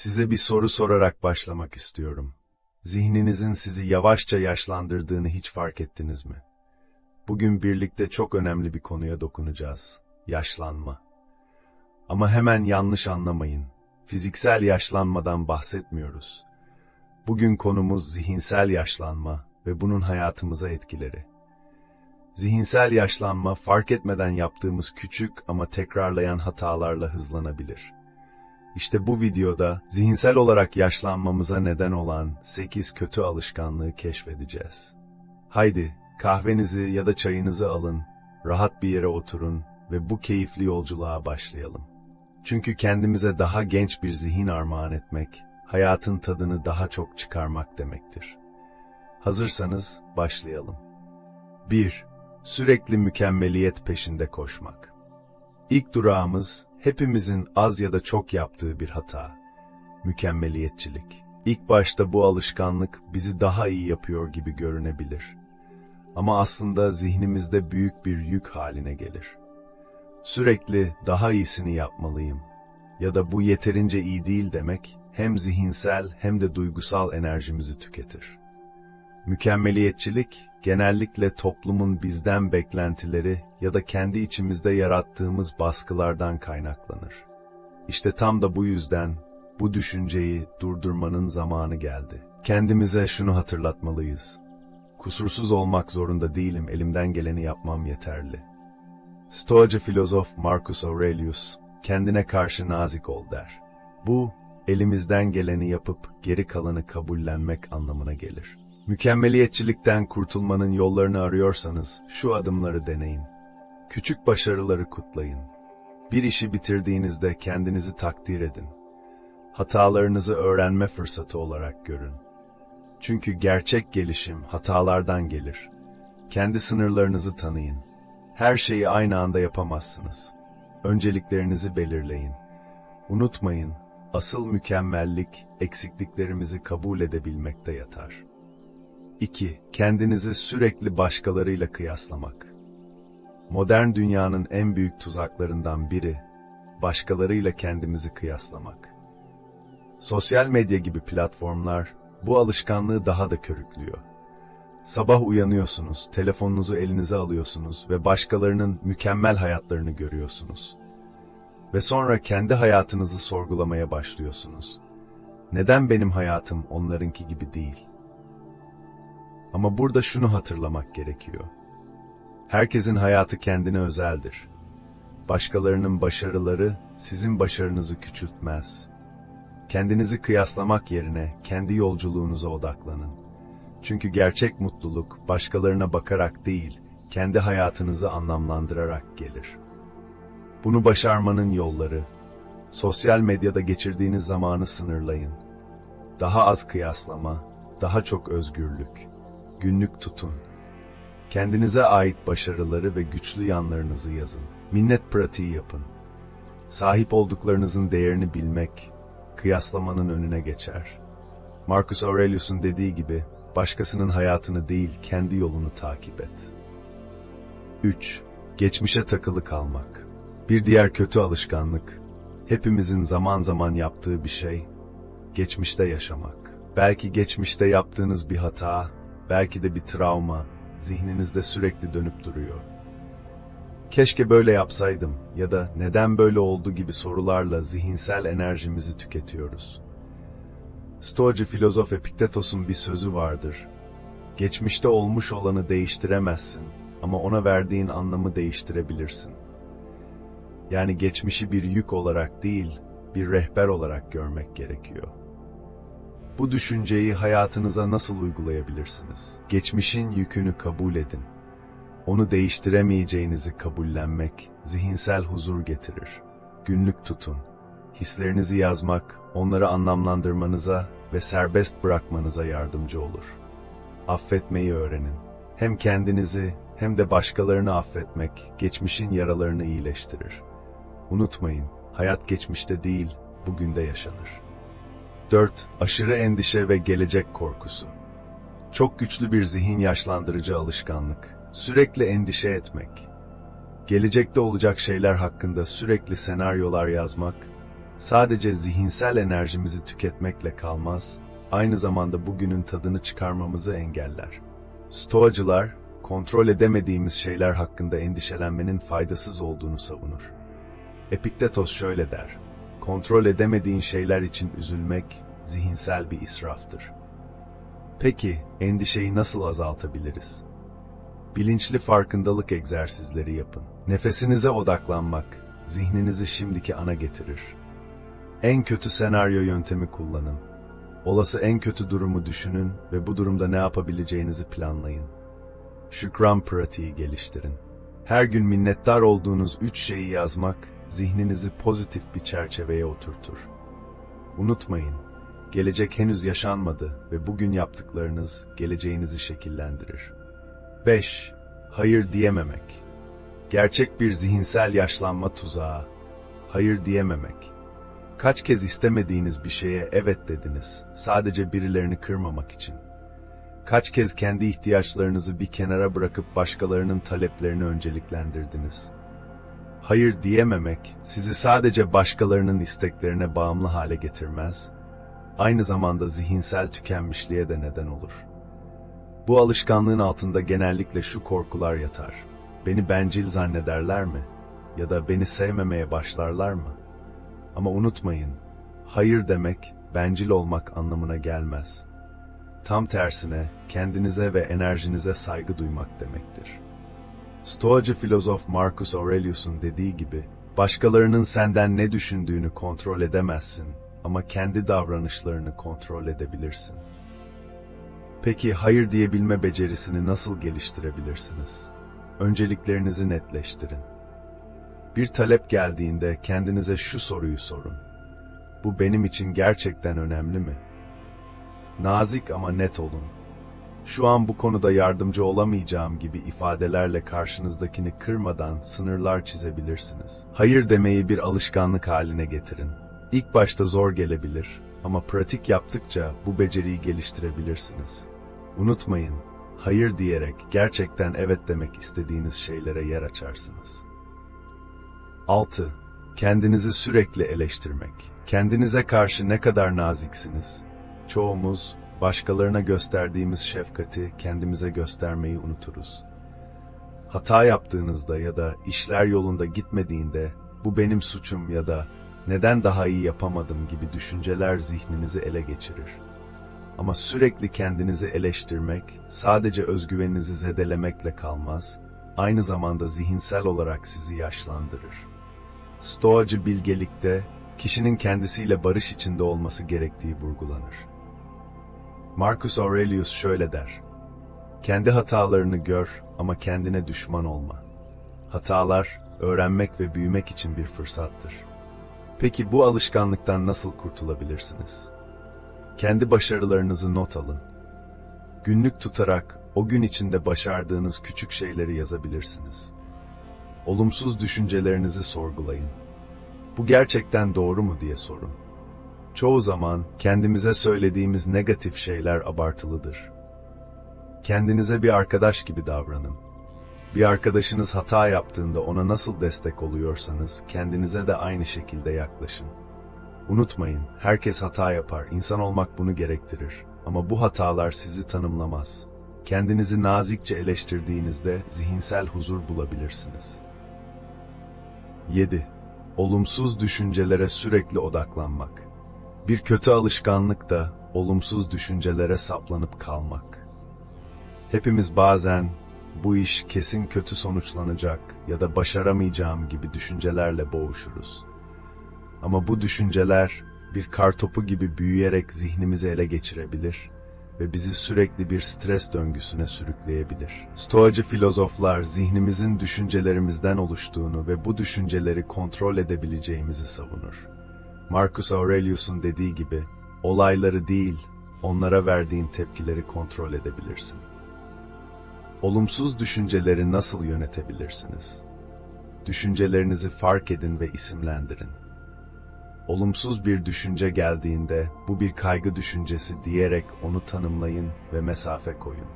Size bir soru sorarak başlamak istiyorum. Zihninizin sizi yavaşça yaşlandırdığını hiç fark ettiniz mi? Bugün birlikte çok önemli bir konuya dokunacağız. Yaşlanma. Ama hemen yanlış anlamayın. Fiziksel yaşlanmadan bahsetmiyoruz. Bugün konumuz zihinsel yaşlanma ve bunun hayatımıza etkileri. Zihinsel yaşlanma fark etmeden yaptığımız küçük ama tekrarlayan hatalarla hızlanabilir. İşte bu videoda zihinsel olarak yaşlanmamıza neden olan 8 kötü alışkanlığı keşfedeceğiz. Haydi kahvenizi ya da çayınızı alın, rahat bir yere oturun ve bu keyifli yolculuğa başlayalım. Çünkü kendimize daha genç bir zihin armağan etmek, hayatın tadını daha çok çıkarmak demektir. Hazırsanız başlayalım. 1. Sürekli mükemmeliyet peşinde koşmak. İlk durağımız hepimizin az ya da çok yaptığı bir hata. Mükemmeliyetçilik. İlk başta bu alışkanlık bizi daha iyi yapıyor gibi görünebilir. Ama aslında zihnimizde büyük bir yük haline gelir. Sürekli daha iyisini yapmalıyım ya da bu yeterince iyi değil demek hem zihinsel hem de duygusal enerjimizi tüketir. Mükemmeliyetçilik genellikle toplumun bizden beklentileri ya da kendi içimizde yarattığımız baskılardan kaynaklanır. İşte tam da bu yüzden bu düşünceyi durdurmanın zamanı geldi. Kendimize şunu hatırlatmalıyız. Kusursuz olmak zorunda değilim, elimden geleni yapmam yeterli. Stoacı filozof Marcus Aurelius, kendine karşı nazik ol der. Bu, elimizden geleni yapıp geri kalanı kabullenmek anlamına gelir. Mükemmeliyetçilikten kurtulmanın yollarını arıyorsanız şu adımları deneyin. Küçük başarıları kutlayın. Bir işi bitirdiğinizde kendinizi takdir edin. Hatalarınızı öğrenme fırsatı olarak görün. Çünkü gerçek gelişim hatalardan gelir. Kendi sınırlarınızı tanıyın. Her şeyi aynı anda yapamazsınız. Önceliklerinizi belirleyin. Unutmayın, asıl mükemmellik eksikliklerimizi kabul edebilmekte yatar. 2. Kendinizi sürekli başkalarıyla kıyaslamak. Modern dünyanın en büyük tuzaklarından biri, başkalarıyla kendimizi kıyaslamak. Sosyal medya gibi platformlar bu alışkanlığı daha da körüklüyor. Sabah uyanıyorsunuz, telefonunuzu elinize alıyorsunuz ve başkalarının mükemmel hayatlarını görüyorsunuz. Ve sonra kendi hayatınızı sorgulamaya başlıyorsunuz. Neden benim hayatım onlarınki gibi değil? Ama burada şunu hatırlamak gerekiyor. Herkesin hayatı kendine özeldir. Başkalarının başarıları sizin başarınızı küçültmez. Kendinizi kıyaslamak yerine kendi yolculuğunuza odaklanın. Çünkü gerçek mutluluk başkalarına bakarak değil, kendi hayatınızı anlamlandırarak gelir. Bunu başarmanın yolları, sosyal medyada geçirdiğiniz zamanı sınırlayın. Daha az kıyaslama, daha çok özgürlük. Günlük tutun. Kendinize ait başarıları ve güçlü yanlarınızı yazın. Minnet pratiği yapın. Sahip olduklarınızın değerini bilmek, kıyaslamanın önüne geçer. Marcus Aurelius'un dediği gibi, başkasının hayatını değil, kendi yolunu takip et. 3. Geçmişe takılı kalmak. Bir diğer kötü alışkanlık, hepimizin zaman zaman yaptığı bir şey, geçmişte yaşamak. Belki geçmişte yaptığınız bir hata, belki de bir travma, zihninizde sürekli dönüp duruyor. Keşke böyle yapsaydım ya da neden böyle oldu gibi sorularla zihinsel enerjimizi tüketiyoruz. Stoacı filozof Epiktetos'un bir sözü vardır. Geçmişte olmuş olanı değiştiremezsin ama ona verdiğin anlamı değiştirebilirsin. Yani geçmişi bir yük olarak değil, bir rehber olarak görmek gerekiyor. Bu düşünceyi hayatınıza nasıl uygulayabilirsiniz? Geçmişin yükünü kabul edin. Onu değiştiremeyeceğinizi kabullenmek zihinsel huzur getirir. Günlük tutun. Hislerinizi yazmak, onları anlamlandırmanıza ve serbest bırakmanıza yardımcı olur. Affetmeyi öğrenin. Hem kendinizi hem de başkalarını affetmek geçmişin yaralarını iyileştirir. Unutmayın, hayat geçmişte değil, bugün de yaşanır. 4. Aşırı endişe ve gelecek korkusu. Çok güçlü bir zihin yaşlandırıcı alışkanlık. Sürekli endişe etmek. Gelecekte olacak şeyler hakkında sürekli senaryolar yazmak, sadece zihinsel enerjimizi tüketmekle kalmaz, aynı zamanda bugünün tadını çıkarmamızı engeller. Stoacılar, kontrol edemediğimiz şeyler hakkında endişelenmenin faydasız olduğunu savunur. Epiktetos şöyle der, kontrol edemediğin şeyler için üzülmek, zihinsel bir israftır. Peki, endişeyi nasıl azaltabiliriz? Bilinçli farkındalık egzersizleri yapın. Nefesinize odaklanmak, zihninizi şimdiki ana getirir. En kötü senaryo yöntemi kullanın. Olası en kötü durumu düşünün ve bu durumda ne yapabileceğinizi planlayın. Şükran pratiği geliştirin. Her gün minnettar olduğunuz üç şeyi yazmak, zihninizi pozitif bir çerçeveye oturtur. Unutmayın, gelecek henüz yaşanmadı ve bugün yaptıklarınız geleceğinizi şekillendirir. 5. Hayır diyememek. Gerçek bir zihinsel yaşlanma tuzağı. Hayır diyememek. Kaç kez istemediğiniz bir şeye evet dediniz, sadece birilerini kırmamak için. Kaç kez kendi ihtiyaçlarınızı bir kenara bırakıp başkalarının taleplerini önceliklendirdiniz. Hayır diyememek, sizi sadece başkalarının isteklerine bağımlı hale getirmez, aynı zamanda zihinsel tükenmişliğe de neden olur. Bu alışkanlığın altında genellikle şu korkular yatar. Beni bencil zannederler mi? Ya da beni sevmemeye başlarlar mı? Ama unutmayın, hayır demek, bencil olmak anlamına gelmez. Tam tersine, kendinize ve enerjinize saygı duymak demektir. Stoacı filozof Marcus Aurelius'un dediği gibi, başkalarının senden ne düşündüğünü kontrol edemezsin ama kendi davranışlarını kontrol edebilirsin. Peki hayır diyebilme becerisini nasıl geliştirebilirsiniz? Önceliklerinizi netleştirin. Bir talep geldiğinde kendinize şu soruyu sorun. Bu benim için gerçekten önemli mi? Nazik ama net olun. Şu an bu konuda yardımcı olamayacağım gibi ifadelerle karşınızdakini kırmadan sınırlar çizebilirsiniz. Hayır demeyi bir alışkanlık haline getirin. İlk başta zor gelebilir ama pratik yaptıkça bu beceriyi geliştirebilirsiniz. Unutmayın, hayır diyerek gerçekten evet demek istediğiniz şeylere yer açarsınız. 6. Kendinizi sürekli eleştirmek. Kendinize karşı ne kadar naziksiniz? Çoğumuz, başkalarına gösterdiğimiz şefkati kendimize göstermeyi unuturuz. Hata yaptığınızda ya da işler yolunda gitmediğinde, bu benim suçum ya da neden daha iyi yapamadım gibi düşünceler zihninizi ele geçirir. Ama sürekli kendinizi eleştirmek, sadece özgüveninizi zedelemekle kalmaz, aynı zamanda zihinsel olarak sizi yaşlandırır. Stoacı bilgelikte, kişinin kendisiyle barış içinde olması gerektiği vurgulanır. Marcus Aurelius şöyle der, Kendi hatalarını gör ama kendine düşman olma. Hatalar, öğrenmek ve büyümek için bir fırsattır. Peki bu alışkanlıktan nasıl kurtulabilirsiniz? Kendi başarılarınızı not alın. Günlük tutarak o gün içinde başardığınız küçük şeyleri yazabilirsiniz. Olumsuz düşüncelerinizi sorgulayın. Bu gerçekten doğru mu diye sorun. Çoğu zaman kendimize söylediğimiz negatif şeyler abartılıdır. Kendinize bir arkadaş gibi davranın. Bir arkadaşınız hata yaptığında ona nasıl destek oluyorsanız kendinize de aynı şekilde yaklaşın. Unutmayın, herkes hata yapar, insan olmak bunu gerektirir. Ama bu hatalar sizi tanımlamaz. Kendinizi nazikçe eleştirdiğinizde zihinsel huzur bulabilirsiniz. 7. Olumsuz düşüncelere sürekli odaklanmak. Bir kötü alışkanlık da olumsuz düşüncelere saplanıp kalmak. Hepimiz bazen bu iş kesin kötü sonuçlanacak ya da başaramayacağım gibi düşüncelerle boğuşuruz. Ama bu düşünceler bir kartopu gibi büyüyerek zihnimizi ele geçirebilir ve bizi sürekli bir stres döngüsüne sürükleyebilir. Stoacı filozoflar zihnimizin düşüncelerimizden oluştuğunu ve bu düşünceleri kontrol edebileceğimizi savunur. Marcus Aurelius'un dediği gibi, olayları değil, onlara verdiğin tepkileri kontrol edebilirsin. Olumsuz düşünceleri nasıl yönetebilirsiniz? Düşüncelerinizi fark edin ve isimlendirin. Olumsuz bir düşünce geldiğinde bu bir kaygı düşüncesi diyerek onu tanımlayın ve mesafe koyun.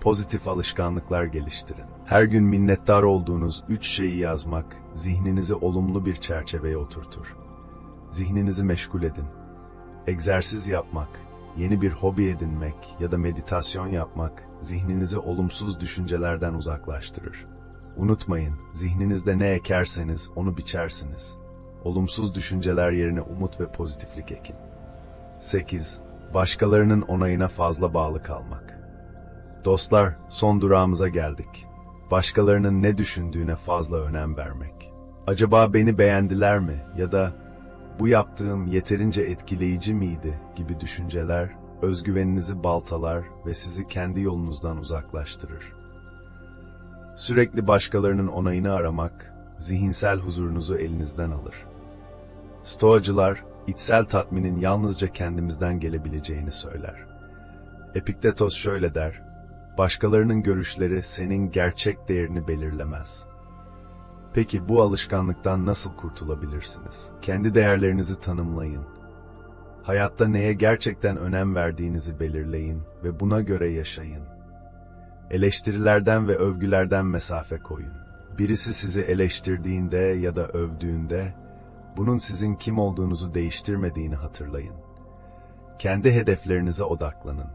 Pozitif alışkanlıklar geliştirin. Her gün minnettar olduğunuz üç şeyi yazmak zihninizi olumlu bir çerçeveye oturtur. Zihninizi meşgul edin. Egzersiz yapmak, yeni bir hobi edinmek ya da meditasyon yapmak zihninizi olumsuz düşüncelerden uzaklaştırır. Unutmayın, zihninizde ne ekerseniz onu biçersiniz. Olumsuz düşünceler yerine umut ve pozitiflik ekin. 8. Başkalarının onayına fazla bağlı kalmak. Dostlar, son durağımıza geldik. Başkalarının ne düşündüğüne fazla önem vermek. Acaba beni beğendiler mi ya da bu yaptığım yeterince etkileyici miydi gibi düşünceler özgüveninizi baltalar ve sizi kendi yolunuzdan uzaklaştırır. Sürekli başkalarının onayını aramak zihinsel huzurunuzu elinizden alır. Stoacılar içsel tatminin yalnızca kendimizden gelebileceğini söyler. Epiktetos şöyle der: Başkalarının görüşleri senin gerçek değerini belirlemez. Peki bu alışkanlıktan nasıl kurtulabilirsiniz? Kendi değerlerinizi tanımlayın. Hayatta neye gerçekten önem verdiğinizi belirleyin ve buna göre yaşayın. Eleştirilerden ve övgülerden mesafe koyun. Birisi sizi eleştirdiğinde ya da övdüğünde, bunun sizin kim olduğunuzu değiştirmediğini hatırlayın. Kendi hedeflerinize odaklanın.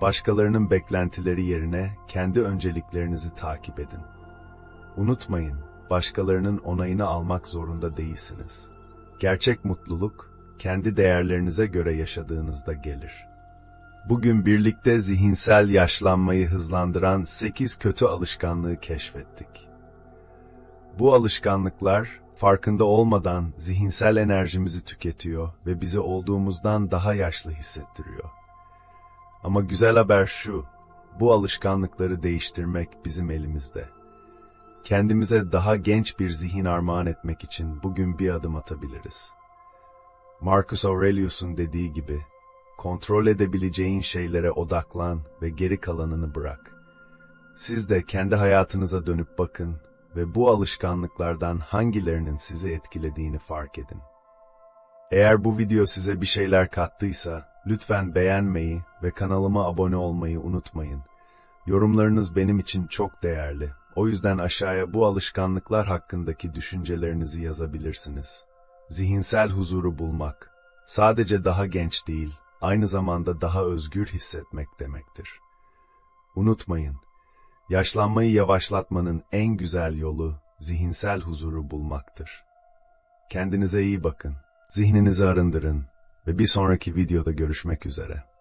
Başkalarının beklentileri yerine kendi önceliklerinizi takip edin. Unutmayın, başkalarının onayını almak zorunda değilsiniz. Gerçek mutluluk, kendi değerlerinize göre yaşadığınızda gelir. Bugün birlikte zihinsel yaşlanmayı hızlandıran 8 kötü alışkanlığı keşfettik. Bu alışkanlıklar, farkında olmadan zihinsel enerjimizi tüketiyor ve bizi olduğumuzdan daha yaşlı hissettiriyor. Ama güzel haber şu, bu alışkanlıkları değiştirmek bizim elimizde. Kendimize daha genç bir zihin armağan etmek için bugün bir adım atabiliriz. Marcus Aurelius'un dediği gibi, kontrol edebileceğin şeylere odaklan ve geri kalanını bırak. Siz de kendi hayatınıza dönüp bakın ve bu alışkanlıklardan hangilerinin sizi etkilediğini fark edin. Eğer bu video size bir şeyler kattıysa, lütfen beğenmeyi ve kanalıma abone olmayı unutmayın. Yorumlarınız benim için çok değerli. O yüzden aşağıya bu alışkanlıklar hakkındaki düşüncelerinizi yazabilirsiniz. Zihinsel huzuru bulmak, sadece daha genç değil, aynı zamanda daha özgür hissetmek demektir. Unutmayın, yaşlanmayı yavaşlatmanın en güzel yolu zihinsel huzuru bulmaktır. Kendinize iyi bakın, zihninizi arındırın ve bir sonraki videoda görüşmek üzere.